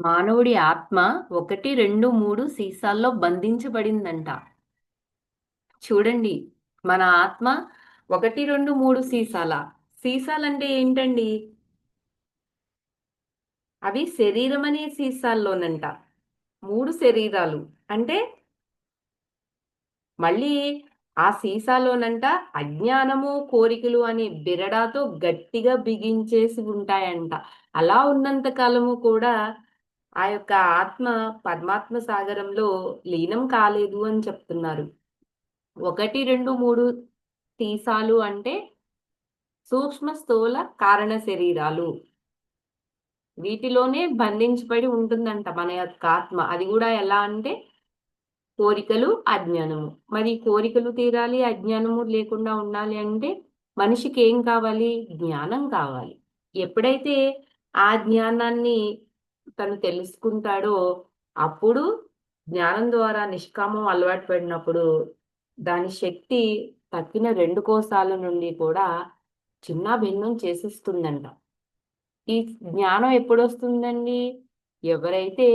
మానవుడి ఆత్మ ఒకటి రెండు మూడు సీసాల్లో బంధించబడిందంట. చూడండి మన ఆత్మ ఒకటి రెండు మూడు సీసాల. సీసాలంటే ఏంటండి? అవి శరీరం అనే సీసాల్లోనంట. మూడు శరీరాలు. అంటే మళ్ళీ ఆ సీసాలోనంట అజ్ఞానము కోరికలు అనే బిరడాతో గట్టిగా బిగించేసి ఉంటాయంట. అలా ఉన్నంత కాలము కూడా ఆ యొక్క ఆత్మ పరమాత్మ సాగరంలో లీనం కాలేదు అని చెప్తున్నారు. ఒకటి రెండు మూడు తీసాలు అంటే సూక్ష్మ స్థూల కారణ శరీరాలు. వీటిలోనే బంధించబడి ఉంటుందంట మన యొక్క ఆత్మ. అది కూడా ఎలా అంటే కోరికలు అజ్ఞానము. మరి కోరికలు తీరాలి అజ్ఞానము లేకుండా ఉండాలి అంటే మనిషికి ఏం కావాలి? జ్ఞానం కావాలి. ఎప్పుడైతే ఆ జ్ఞానాన్ని తను తెలుసుకుంటాడో అప్పుడు జ్ఞానం ద్వారా నిష్కామం అలవాటు పడినప్పుడు దాని శక్తి తక్కిన రెండు కోసాల నుండి కూడా చిన్న భిన్నం చేసేస్తుందంట. ఈ జ్ఞానం ఎప్పుడు వస్తుందండి ఎవరైతే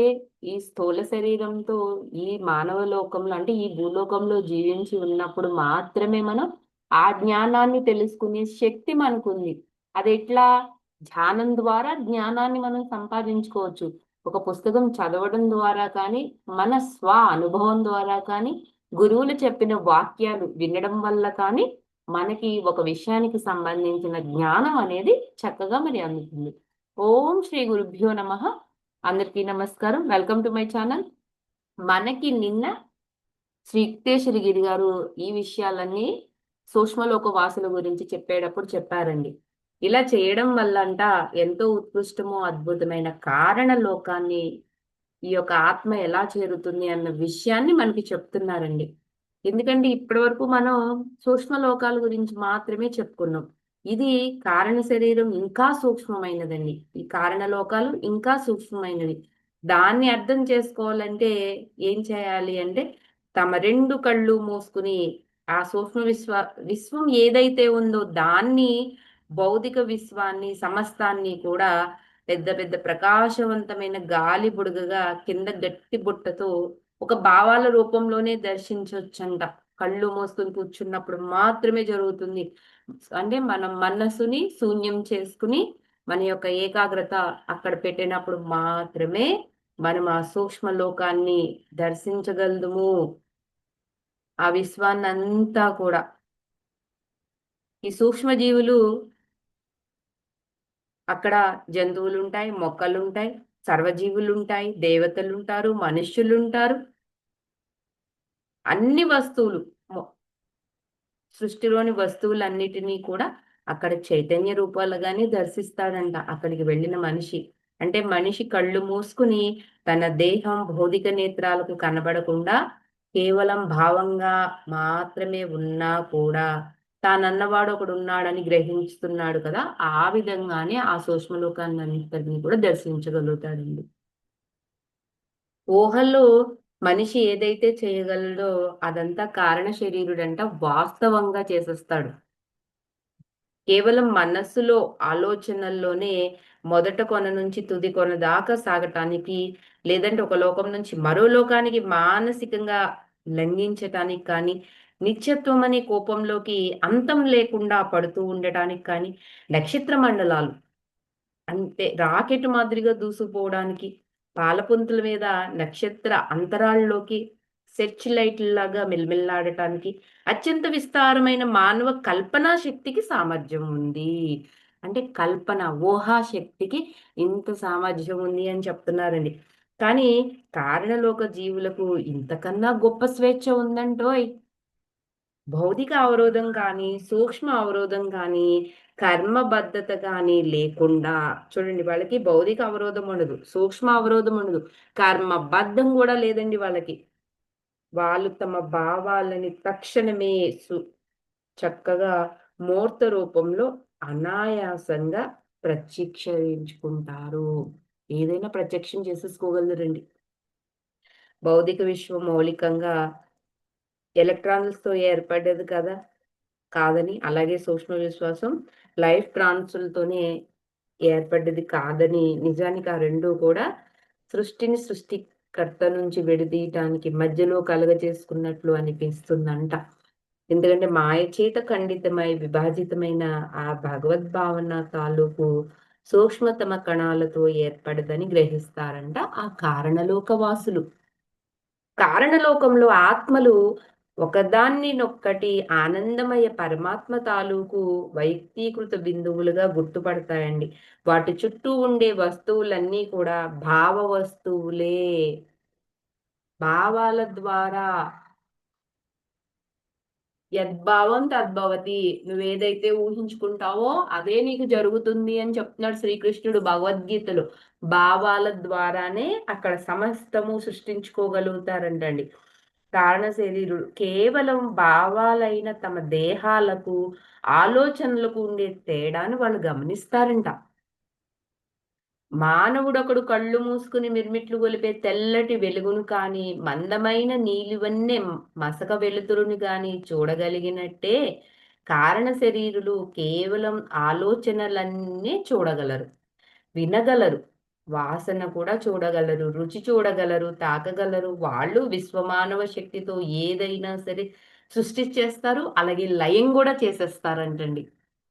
ఈ స్థూల శరీరంతో ఈ మానవ లోకంలో అంటే ఈ భూలోకంలో జీవించి ఉన్నప్పుడు మాత్రమే మనం ఆ జ్ఞానాన్ని తెలుసుకునే శక్తి మనకుంది. అది ఎట్లా ధ్యానం ద్వారా జ్ఞానాన్ని మనం సంపాదించుకోవచ్చు. ఒక పుస్తకం చదవడం ద్వారా కానీ మన స్వ అనుభవం ద్వారా కానీ గురువులు చెప్పిన వాక్యాలు వినడం వల్ల కానీ మనకి ఒక విషయానికి సంబంధించిన జ్ఞానం అనేది చక్కగా మరి అందుతుంది. ఓం శ్రీ గురుభ్యో నమ. అందరికీ నమస్కారం. Welcome to my channel. మనకి నిన్న శ్రీ గిరి గారు ఈ విషయాలన్నీ సూక్ష్మలోక వాసుల గురించి చెప్పేటప్పుడు చెప్పారండి. ఇలా చేయడం వల్ల అంట ఎంతో ఉత్కృష్టమో అద్భుతమైన కారణ లోకాన్ని ఈ యొక్క ఆత్మ ఎలా చేరుతుంది అన్న విషయాన్ని మనకి చెప్తున్నారండి. ఎందుకంటే ఇప్పటి వరకు మనం సూక్ష్మ లోకాల గురించి మాత్రమే చెప్పుకున్నాం. ఇది కారణ శరీరం ఇంకా సూక్ష్మమైనదండి. ఈ కారణ లోకాలు ఇంకా సూక్ష్మమైనవి. దాన్ని అర్థం చేసుకోవాలంటే ఏం చేయాలి అంటే తమ రెండు కళ్ళు మూసుకుని ఆ సూక్ష్మ విశ్వ విశ్వం ఏదైతే ఉందో దాన్ని భౌతిక విశ్వాన్ని సమస్తాన్ని కూడా పెద్ద పెద్ద ప్రకాశవంతమైన గాలి బుడగగా కింద గట్టి బుట్టతో ఒక భావాల రూపంలోనే దర్శించవచ్చంట కళ్ళు మోసుకొని కూర్చున్నప్పుడు మాత్రమే జరుగుతుంది. అంటే మనం మనస్సుని శూన్యం చేసుకుని మన యొక్క ఏకాగ్రత అక్కడ పెట్టినప్పుడు మాత్రమే మనం ఆ సూక్ష్మ లోకాన్ని దర్శించగలదుము ఆ విశ్వాన్ని అంతా కూడా. ఈ సూక్ష్మజీవులు అక్కడ జంతువులు ఉంటాయి మొక్కలు ఉంటాయి సర్వజీవులు ఉంటాయి దేవతలు ఉంటారు మనుష్యులు ఉంటారు అన్ని వస్తువులు సృష్టిలోని వస్తువులన్నిటినీ కూడా అక్కడ చైతన్య రూపాలుగానే దర్శిస్తాడంట అక్కడికి వెళ్ళిన మనిషి. అంటే మనిషి కళ్ళు మూసుకుని తన దేహం భౌతిక నేత్రాలకు కనబడకుండా కేవలం భావంగా మాత్రమే ఉన్నా కూడా తానన్నవాడు ఒకడు ఉన్నాడని గ్రహించుతున్నాడు కదా ఆ విధంగానే ఆ సూక్ష్మలోకాన్ని అన్నింటినీ కూడా దర్శించగలుగుతాడండి. ఊహల్లో మనిషి ఏదైతే చేయగలడో అదంతా కారణ శరీరుడంట వాస్తవంగా చేసేస్తాడు. కేవలం మనస్సులో ఆలోచనల్లోనే మొదట కొన నుంచి తుది కొన దాకా సాగటానికి లేదంటే ఒక లోకం నుంచి మరో లోకానికి మానసికంగా లంఘించటానికి కానీ నిత్యత్వం అనే కోపంలోకి అంతం లేకుండా పడుతూ ఉండటానికి కానీ నక్షత్ర మండలాలు అంతే రాకెట్ మాదిరిగా దూసుకుపోవడానికి పాలపుంతుల మీద నక్షత్ర అంతరాల్లోకి సెర్చ్ లైట్లాగా మెల్మెల్లాడటానికి అత్యంత విస్తారమైన మానవ కల్పనా శక్తికి సామర్థ్యం ఉంది. అంటే కల్పన ఊహా శక్తికి ఇంత సామర్థ్యం ఉంది అని చెప్తున్నారండి. కానీ కారణలోక జీవులకు ఇంతకన్నా గొప్ప స్వేచ్ఛ ఉందంటోయ్. భౌతిక అవరోధం కానీ సూక్ష్మ అవరోధం కానీ కర్మబద్ధత కానీ లేకుండా చూడండి వాళ్ళకి భౌతిక అవరోధం ఉండదు సూక్ష్మ అవరోధం ఉండదు కర్మబద్ధం కూడా లేదండి వాళ్ళకి. వాళ్ళు తమ భావాలని తక్షణమే సు చక్కగా మూర్త రూపంలో అనాయాసంగా ప్రత్యక్షించుకుంటారు. ఏదైనా ప్రత్యక్షం చేసేసుకోగలరండి. భౌతిక విశ్వం మౌలికంగా ఎలక్ట్రాన్స్తో ఏర్పడ్డది కదా. కాదని అలాగే సూక్ష్మ విశ్వాసం లైఫ్ ట్రాన్స్లతోనే ఏర్పడ్డది కాదని నిజానికి ఆ రెండు కూడా సృష్టిని సృష్టికర్త నుంచి విడదీయటానికి మధ్యలో కలగజేసుకున్నట్లు అనిపిస్తుందంట. ఎందుకంటే మాయ చేత ఖండితమై విభాజితమైన ఆ భగవద్భావన తాలూకు సూక్ష్మతమ కణాలతో ఏర్పడదని గ్రహిస్తారంట ఆ కారణలోక వాసులు కారణలోకంలో ఆత్మలు ఒకదాన్నినొక్కటి ఆనందమయ పరమాత్మ తాలూకు వైయక్తీకృత బిందువులుగా గుర్తుపడతాయండి. వాటి చుట్టూ ఉండే వస్తువులన్నీ కూడా భావ వస్తువులే. భావాల ద్వారా. యద్భావం తద్భవతి. నువ్వేదైతే ఊహించుకుంటావో అదే నీకు జరుగుతుంది అని చెప్తున్నాడు శ్రీకృష్ణుడు భగవద్గీతలో. భావాల ద్వారానే అక్కడ సమస్తము సృష్టించుకోగలుగుతారంటండి. కారణ శరీరుడు కేవలం భావాలైన తమ దేహాలకు ఆలోచనలకు ఉండే తేడాను వాళ్ళు గమనిస్తారంట. మానవుడు ఒకడు కళ్ళు మూసుకుని మిర్మిట్లు గొలిపే తెల్లటి వెలుగును కాని మందమైన నీలివన్నే మసక వెలుతురుని కానీ చూడగలిగినట్టే కారణ శరీరులు కేవలం ఆలోచనలన్నీ చూడగలరు వినగలరు. వాసన కూడా చూడగలరు రుచి చూడగలరు తాకగలరు. వాళ్ళు విశ్వమానవ శక్తితో ఏదైనా సరే సృష్టి చేస్తారు అలాగే లయం కూడా చేసేస్తారంటండి.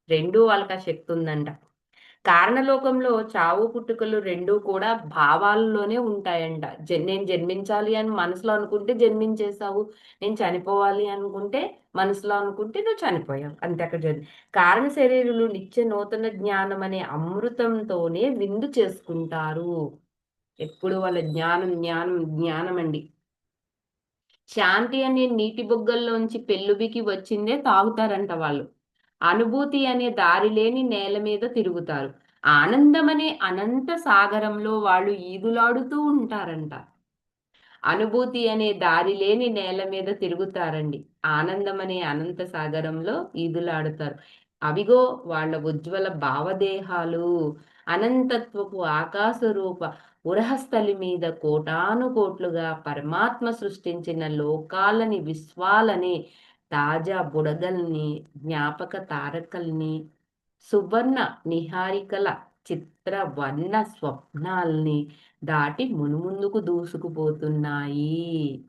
రెండు వాళ్ళకి ఆ శక్తి ఉందంట. కారణలోకంలో చావు పుట్టుకలు రెండు కూడా భావాల్లోనే ఉంటాయంట. నేను జన్మించాలి అని మనసులో అనుకుంటే జన్మించేసావు నేను చనిపోవాలి అనుకుంటే మనసులో అనుకుంటే నువ్వు చనిపోయావు. అంతే అక్కడ జన్ కారణ శరీరులు నిత్య నూతన జ్ఞానం అనే అమృతంతోనే విందు చేసుకుంటారు. ఎప్పుడు వాళ్ళ జ్ఞానం జ్ఞానం జ్ఞానం అండి. శాంతి అనే నీటి బొగ్గల్లోంచి పెళ్ళుబికి వచ్చిందే తాగుతారంట వాళ్ళు. అనుభూతి అనే దారి లేని నేల మీద తిరుగుతారు. ఆనందం అనే అనంత సాగరంలో వాళ్ళు ఈదులాడుతూ ఉంటారంట. అనుభూతి అనే దారి లేని నేల మీద తిరుగుతారండి. ఆనందం అనే అనంత సాగరంలో ఈదులాడుతారు. అవిగో వాళ్ళ ఉజ్వల భావదేహాలు అనంతత్వపు ఆకాశ రూప ఉరహస్థలి మీద కోటాను కోట్లుగా పరమాత్మ సృష్టించిన లోకాలని విశ్వాలని తాజా బుడగల్ని జ్ఞాపక తారకల్ని సువర్ణ నిహారికల చిత్ర వర్ణ స్వప్నాల్ని దాటి మునుముందుకు దూసుకుపోతున్నాయి.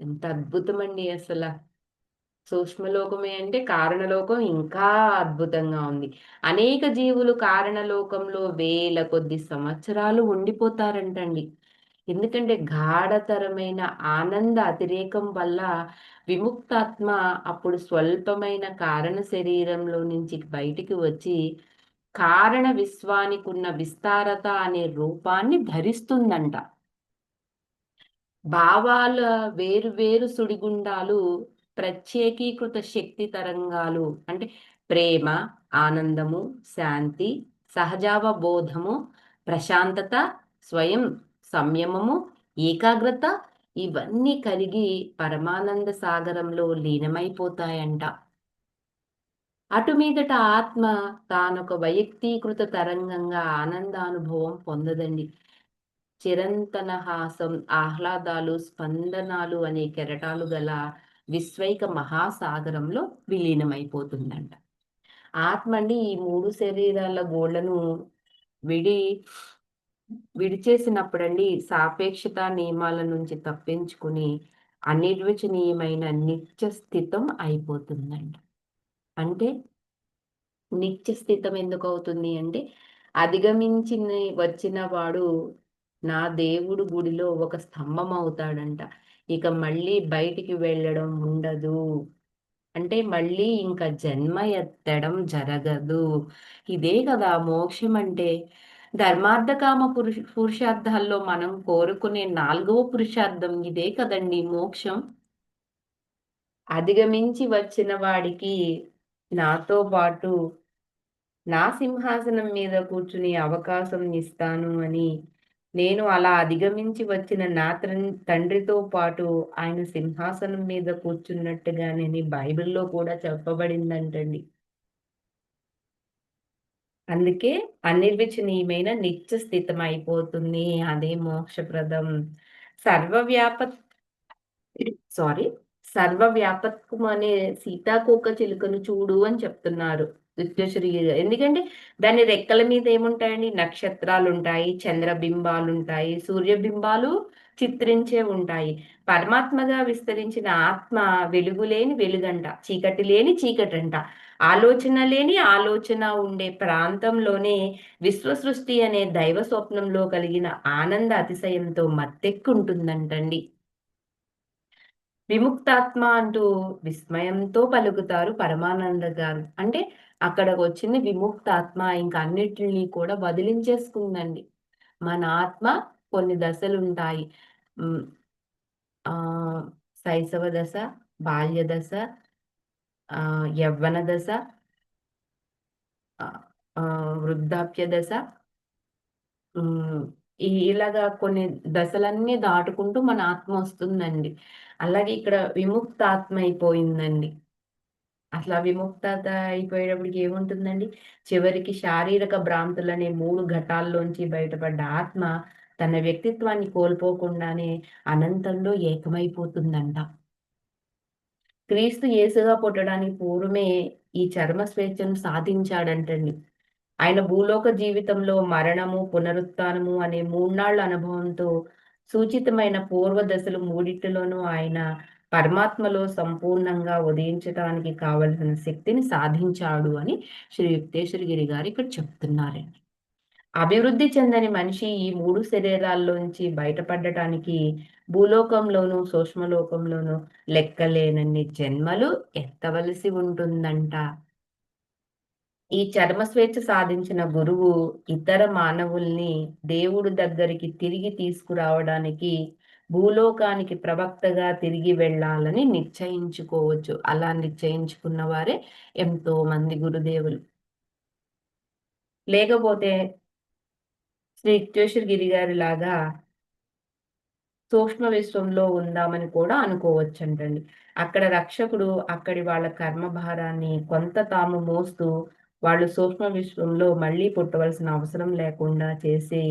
ఎంత అద్భుతమండి అసలు. సూక్ష్మలోకమే అంటే కారణలోకం ఇంకా అద్భుతంగా ఉంది. అనేక జీవులు కారణలోకంలో వేల కొద్ది సంవత్సరాలు ఉండిపోతారంటండి. ఎందుకంటే గాఢతరమైన ఆనంద అతిరేకం వల్ల విముక్తాత్మ అప్పుడు స్వల్పమైన కారణ శరీరంలో నుంచి బయటికి వచ్చి కారణ విశ్వానికి ఉన్న విస్తారత అనే రూపాన్ని ధరిస్తుందంట. భావాల వేరు వేరు సుడిగుండాలు ప్రత్యేకీకృత శక్తి తరంగాలు అంటే ప్రేమ ఆనందము శాంతి సహజావబోధము ప్రశాంతత స్వయం సంయమము ఏకాగ్రత ఇవన్నీ కలిగి పరమానంద సాగరంలో లీనమైపోతాయంట. అటు మీదట ఆత్మ తానొక వైయక్తీకృత తరంగంగా ఆనందానుభవం పొందదండి. చిరంతన హాసం ఆహ్లాదాలు స్పందనాలు అనే కెరటాలు గల విశ్వైక మహాసాగరంలో విలీనమైపోతుందంట. ఆత్మ అండి ఈ మూడు శరీరాల గోళ్ళను విడి విడిచేసినప్పుడండి సాపేక్షత నియమాల నుంచి తప్పించుకుని అనిర్వచనీయమైన నిత్య స్థితం అయిపోతుందండి. అంటే నిత్య స్థితం ఎందుకు అవుతుంది అంటే అధిగమించిన వచ్చిన వాడు నా దేవుడు గుడిలో ఒక స్తంభం అవుతాడంట. ఇక మళ్ళీ బయటికి వెళ్ళడం ఉండదు. అంటే మళ్ళీ ఇంకా జన్మ ఎత్తడం జరగదు. ఇదే కదా మోక్షం అంటే. ధర్మార్థకామ పురుష పురుషార్థాల్లో మనం కోరుకునే నాలుగవ పురుషార్థం ఇదే కదండి మోక్షం. అధిగమించి వచ్చిన వాడికి నాతో పాటు నా సింహాసనం మీద కూర్చునే అవకాశం ఇస్తాను అని నేను అలా అధిగమించి వచ్చిన నా తండ్రితో పాటు ఆయన సింహాసనం మీద కూర్చున్నట్టుగానే బైబిల్లో కూడా చెప్పబడిందంటండి. అందుకే అనిర్వచనీయమైన నిత్య స్థితం అయిపోతుంది అదే మోక్షప్రదం. సర్వవ్యాప సారీ సర్వవ్యాపకం అనే సీతాకోక చిలుకను చూడు అని చెప్తున్నారు విశ్వేశ్వరి ఎందుకంటే దాని రెక్కల మీద ఏముంటాయండి? నక్షత్రాలు ఉంటాయి చంద్రబింబాలు ఉంటాయి సూర్యబింబాలు చిత్రించే ఉంటాయి. పరమాత్మగా విస్తరించిన ఆత్మ వెలుగు లేని వెలుగంట చీకటి లేని చీకటంట. ఆలోచన లేని ఆలోచన ఉండే ప్రాంతంలోనే విశ్వసృష్టి అనే దైవ స్వప్నంలో కలిగిన ఆనంద అతిశయంతో మత్తెక్కుంటుందంటండి. విముక్తాత్మ అంటూ విస్మయంతో పలుకుతారు పరమానంద గారు. అంటే అక్కడికి వచ్చింది విముక్తాత్మ ఇంకా అన్నిటిని కూడా వదిలించేసుకుందండి. మన ఆత్మ కొన్ని దశలు ఉంటాయి. ఆ శైశవ దశ బాల్య దశ ఆ యవ్వన దశ వృద్ధాప్య దశ. ఇలాగా కొన్ని దశలన్నీ దాటుకుంటూ మన ఆత్మ వస్తుందండి. అలాగే ఇక్కడ విముక్త ఆత్మ అయిపోయిందండి. అట్లా విముక్తత అయిపోయేటప్పటికి ఏముంటుందండి? చివరికి శారీరక భ్రాంతులనే మూడు ఘటాల్లోంచి బయటపడ్డ ఆత్మ తన వ్యక్తిత్వాన్ని కోల్పోకుండానే అనంతంలో ఏకమైపోతుందంట. క్రీస్తు యేసుగా పుట్టడానికి పూర్వమే ఈ చర్మ స్వేచ్ఛను సాధించాడంటండి. ఆయన భూలోక జీవితంలో మరణము పునరుత్నము అనే మూన్నాళ్ళ అనుభవంతో సూచితమైన పూర్వ దశలు మూడింటిలోనూ ఆయన పరమాత్మలో సంపూర్ణంగా ఉదయించడానికి కావలసిన శక్తిని సాధించాడు అని శ్రీ యుక్తేశ్వరగిరి గారు ఇక్కడ చెప్తున్నారండి. అభివృద్ధి చెందని మనిషి ఈ మూడు శరీరాల్లోంచి బయటపడటానికి భూలోకంలోను సూక్ష్మలోకంలోను లెక్కలేనన్ని జన్మలు ఎత్తవలసి ఉంటుందంట. ఈ చర్మ స్వేచ్ఛ సాధించిన గురువు ఇతర మానవుల్ని దేవుడు దగ్గరికి తిరిగి తీసుకురావడానికి భూలోకానికి ప్రవక్తగా తిరిగి వెళ్ళాలని నిశ్చయించుకోవచ్చు. అలా నిశ్చయించుకున్న వారే ఎంతో మంది గురుదేవులు. లేకపోతే శ్రీ గిరి గారి లాగా సూక్ష్మ విశ్వంలో ఉందామని కూడా అనుకోవచ్చు అంటండి అక్కడ రక్షకుడు అక్కడి వాళ్ళ కర్మ భారాన్ని కొంత తాము మోస్తూ వాళ్ళు సూక్ష్మ విశ్వంలో మళ్ళీ పుట్టవలసిన అవసరం లేకుండా చేసి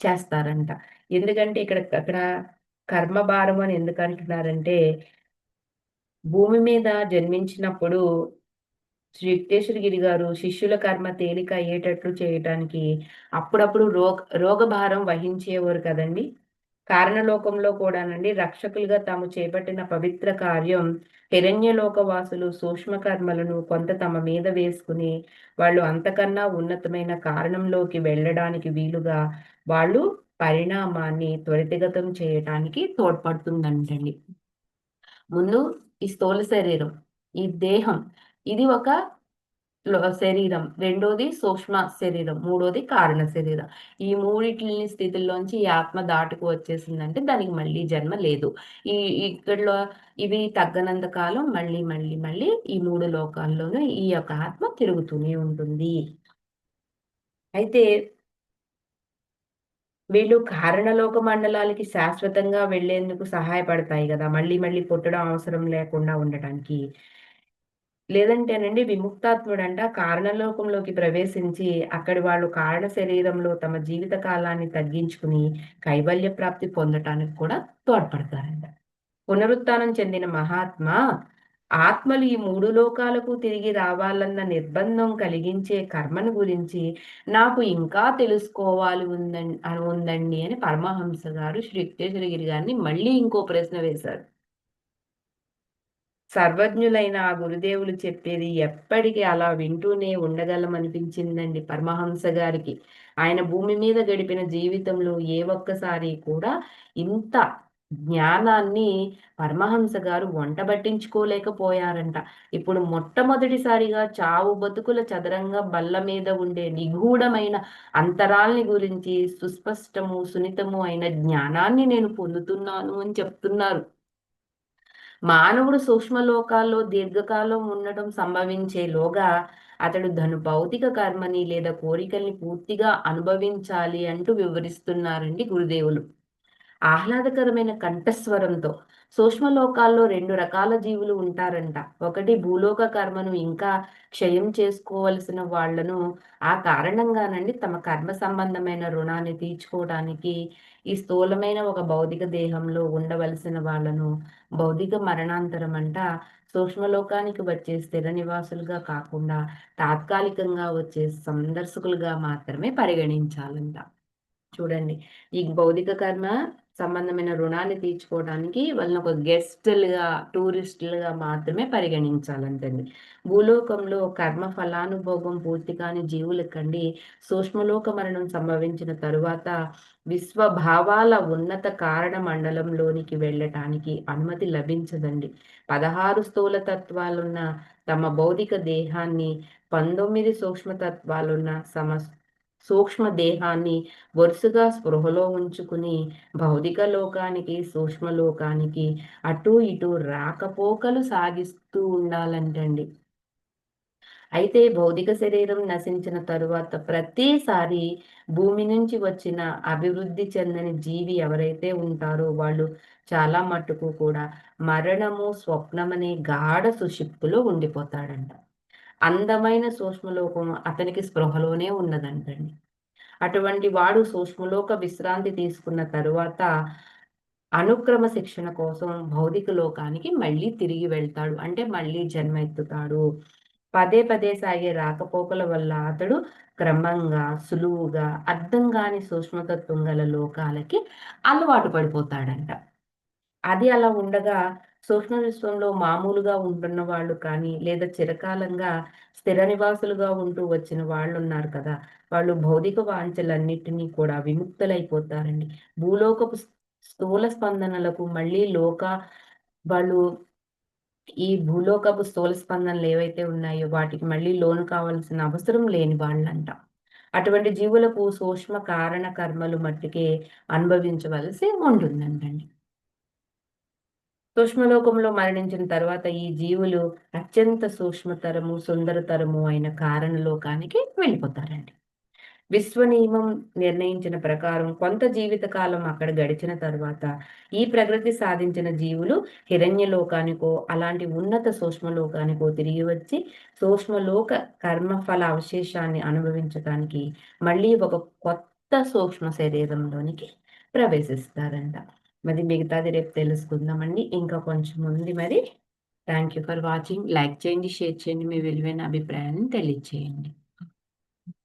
చేస్తారంట. ఎందుకంటే ఇక్కడ అక్కడ కర్మభారం అని ఎందుకంటున్నారంటే భూమి మీద జన్మించినప్పుడు శ్రీ గిరి గారు శిష్యుల కర్మ తేలిక అయ్యేటట్లు చేయటానికి అప్పుడప్పుడు రోగ రోగభారం వహించేవారు కదండి. కారణలోకంలో కూడానండి రక్షకులుగా తాము చేపట్టిన పవిత్ర కార్యం హిరణ్యలోకవాసులు సూక్ష్మ కర్మలను కొంత తమ మీద వేసుకుని వాళ్ళు అంతకన్నా ఉన్నతమైన కారణంలోకి వెళ్ళడానికి వీలుగా వాళ్ళు పరిణామాన్ని త్వరితగతం చేయటానికి తోడ్పడుతుందంటండి. ముందు ఈ స్థూల శరీరం ఈ దేహం ఇది ఒక శరీరం. రెండోది సూక్ష్మ శరీరం. మూడోది కారణ శరీరం. ఈ మూడిటిని స్థితిలోంచి ఈ ఆత్మ దాటుకు వచ్చేసిందంటే దానికి మళ్ళీ జన్మ లేదు. ఈ ఇక్కడలో ఇవి తగ్గనంత కాలం మళ్ళీ మళ్ళీ మళ్ళీ ఈ మూడు లోకాల్లోనూ ఈ యొక్క ఆత్మ తిరుగుతూనే ఉంటుంది. అయితే వీళ్ళు కారణలోక మండలాలకి శాశ్వతంగా వెళ్ళేందుకు సహాయపడతాయి కదా. మళ్ళీ మళ్ళీ పుట్టడం అవసరం లేకుండా ఉండటానికి. లేదంటేనండి విముక్తాత్ముడంట కారణలోకంలోకి ప్రవేశించి అక్కడి వాళ్ళు కారణ శరీరంలో తమ జీవిత కాలాన్ని తగ్గించుకుని కైవల్య ప్రాప్తి పొందటానికి కూడా తోడ్పడతారంట. పునరుత్నం చెందిన మహాత్మ ఆత్మలు ఈ మూడు లోకాలకు తిరిగి రావాలన్న నిర్బంధం కలిగించే కర్మను గురించి నాకు ఇంకా తెలుసుకోవాలి ఉందండి ఉందండి అని పరమహంస గారు శ్రీ యుక్తేశ్వరగిరి గారిని మళ్ళీ ఇంకో ప్రశ్న వేశారు. సర్వజ్ఞులైన ఆ గురుదేవులు చెప్పేది ఎప్పటికీ అలా వింటూనే ఉండగలమనిపించిందండి పరమహంస గారికి. ఆయన భూమి మీద గడిపిన జీవితంలో ఏ ఒక్కసారి కూడా ఇంత జ్ఞానాన్ని పరమహంస గారు వంట పట్టించుకోలేకపోయారంట. ఇప్పుడు మొట్టమొదటిసారిగా చావు బతుకుల చదరంగా బల్ల మీద ఉండే నిగూఢమైన అంతరాల్ని గురించి సుస్పష్టము సున్నితము అయిన జ్ఞానాన్ని నేను పొందుతున్నాను అని చెప్తున్నారు. మానవుడు సూక్ష్మలోకాల్లో దీర్ఘకాలం ఉండటం సంభవించేలోగా అతడు ధను భౌతిక కర్మని లేదా కోరికల్ని పూర్తిగా అనుభవించాలి అంటూ వివరిస్తున్నారండి గురుదేవులు. ఆహ్లాదకరమైన కంఠస్వరంతో సూక్ష్మలోకాల్లో రెండు రకాల జీవులు ఉంటారంట. ఒకటి భూలోక కర్మను ఇంకా క్షయం చేసుకోవలసిన వాళ్ళను ఆ కారణంగానండి తమ కర్మ సంబంధమైన రుణాన్ని తీర్చుకోవడానికి ఈ స్థూలమైన ఒక భౌతిక దేహంలో ఉండవలసిన వాళ్ళను భౌతిక మరణాంతరం అంట సూక్ష్మలోకానికి వచ్చే స్థిర నివాసులుగా కాకుండా తాత్కాలికంగా వచ్చే సందర్శకులుగా మాత్రమే పరిగణించాలంట. చూడండి ఈ భౌతిక కర్మ సంబంధమైన రుణాన్ని తీర్చుకోవడానికి వాళ్ళని ఒక గెస్టులుగా టూరిస్టులుగా మాత్రమే పరిగణించాలంటండి. భూలోకంలో కర్మ ఫలానుభోగం పూర్తి కాని జీవులకండి సూక్ష్మలోక మరణం సంభవించిన తరువాత విశ్వభావాల ఉన్నత కారణ మండలంలోనికి వెళ్ళటానికి అనుమతి లభించదండి. పదహారు స్థూల తత్వాలున్న తమ భౌతిక దేహాన్ని పంతొమ్మిది సూక్ష్మతత్వాలున్న సమస్త సూక్ష్మ దేహాన్ని వరుసగా స్పృహలో ఉంచుకుని భౌతిక లోకానికి సూక్ష్మ లోకానికి అటు ఇటు రాకపోకలు సాగిస్తూ ఉండాలంటండి. అయితే భౌతిక శరీరం నశించిన తరువాత ప్రతిసారి భూమి నుంచి వచ్చిన అభివృద్ధి చెందని జీవి ఎవరైతే ఉంటారో వాళ్ళు చాలా మట్టుకు కూడా మరణము స్వప్నమనే గాఢ సుషిప్తులో ఉండిపోతాడంట. అందమైన సూక్ష్మలోకం అతనికి స్పృహలోనే ఉన్నదంటండి. అటువంటి వాడు సూక్ష్మలోక విశ్రాంతి తీసుకున్న తరువాత అనుక్రమ శిక్షణ కోసం భౌతిక లోకానికి మళ్ళీ తిరిగి వెళ్తాడు. అంటే మళ్ళీ జన్మ ఎత్తుతాడు పదే పదే సాగే రాకపోకల వల్ల అతడు క్రమంగా సులువుగా అర్థం కాని సూక్ష్మతత్వం గల లోకాలకి అలవాటు పడిపోతాడంట. అది అలా ఉండగా సూక్ష్మ విశ్వంలో మామూలుగా ఉంటున్న వాళ్ళు కానీ లేదా చిరకాలంగా స్థిర నివాసులుగా ఉంటూ వచ్చిన వాళ్ళు ఉన్నారు కదా. వాళ్ళు భౌతిక వాంఛలన్నిటినీ కూడా విముక్తులైపోతారండి. భూలోకపు స్థూల స్పందనలకు మళ్ళీ లోక వాళ్ళు ఈ భూలోకపు స్థూల స్పందనలు ఏవైతే ఉన్నాయో వాటికి మళ్ళీ లోను కావాల్సిన అవసరం లేని వాళ్ళంట. అటువంటి జీవులకు సూక్ష్మ కారణ కర్మలు మట్టికే అనుభవించవలసి ఉంటుందంటండి. సూక్ష్మలోకంలో మరణించిన తర్వాత ఈ జీవులు అత్యంత సూక్ష్మతరము సుందరతరము అయిన కారణలోకానికి వెళ్ళిపోతారండి. విశ్వ నియమం నిర్ణయించిన ప్రకారం కొంత జీవిత కాలం అక్కడ గడిచిన తర్వాత ఈ ప్రగతి సాధించిన జీవులు హిరణ్యలోకానికో అలాంటి ఉన్నత సూక్ష్మలోకానికో తిరిగి వచ్చి సూక్ష్మలోక కర్మఫల అవశేషాన్ని అనుభవించడానికి మళ్ళీ ఒక కొత్త సూక్ష్మ శరీరంలోనికి ప్రవేశిస్తారంట. మరి మిగతాది రేపు తెలుసుకుందామండి. ఇంకా కొంచెం ఉంది మరి. Thank you for watching like చేయండి షేర్ చేయండి మీ విలువైన అభిప్రాయాన్ని తెలియచేయండి